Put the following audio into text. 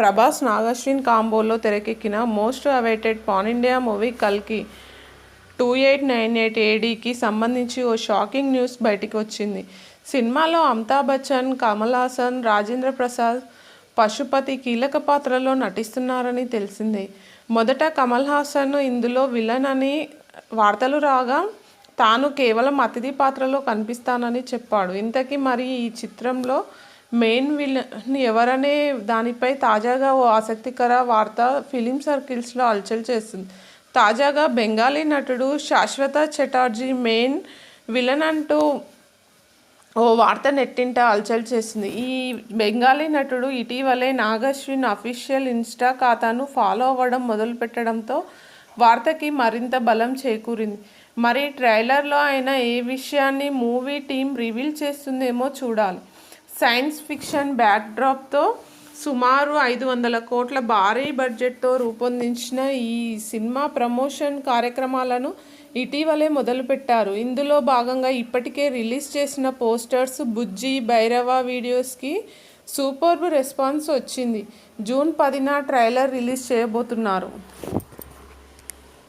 ప్రభాస్ నాగశ్విన్ కాంబోలో తెరకెక్కిన most awaited pan India movie కల్కి టూ ఎయిట్ నైన్ ఎయిట్ ఏడీకి సంబంధించి ఓ షాకింగ్ న్యూస్ బయటికి వచ్చింది. సినిమాలో అమితాబ్ బచ్చన్ కమల్ హాసన్ రాజేంద్ర ప్రసాద్ పశుపతి కీలక పాత్రలో నటిస్తున్నారని తెలిసింది. మొదట కమల్ హాసన్ ఇందులో విలన్ అని వార్తలు రాగా తాను కేవలం అతిథి పాత్రలో కనిపిస్తానని చెప్పాడు. ఇంతకీ మరి ఈ చిత్రంలో మెయిన్ విలన్ ఎవరనే దానిపై తాజాగా ఓ ఆసక్తికర వార్త ఫిలిం సర్కిల్స్లో హల్చల్ చేస్తుంది. తాజాగా బెంగాలీ నటుడు శాశ్వత చటర్జీ మెయిన్ విలన్ అంటూ ఓ వార్త నెట్టింట హల్చల్ చేసింది ఈ బెంగాలీ నటుడు ఇటీవలే నాగశ్విన్ అఫీషియల్ ఇన్స్టా ఖాతాను ఫాలో అవ్వడం మొదలుపెట్టడంతో వార్తకి మరింత బలం చేకూరింది. మరి ట్రైలర్లో అయినా ఏ విషయాన్ని మూవీ టీం రివీల్ చేస్తుందేమో చూడాలి. సైన్స్ ఫిక్షన్ బ్యాక్డ్రాప్తో సుమారు ఐదు వందల కోట్ల భారీ బడ్జెట్తో రూపొందించిన ఈ సినిమా ప్రమోషన్ కార్యక్రమాలను ఇటీవలే మొదలుపెట్టారు. ఇందులో భాగంగా ఇప్పటికే రిలీజ్ చేసిన పోస్టర్స్ బుజ్జి భైరవ వీడియోస్కి సూపర్బ్ రెస్పాన్స్ వచ్చింది. జూన్ పదిన ట్రైలర్ రిలీజ్ చేయబోతున్నారు.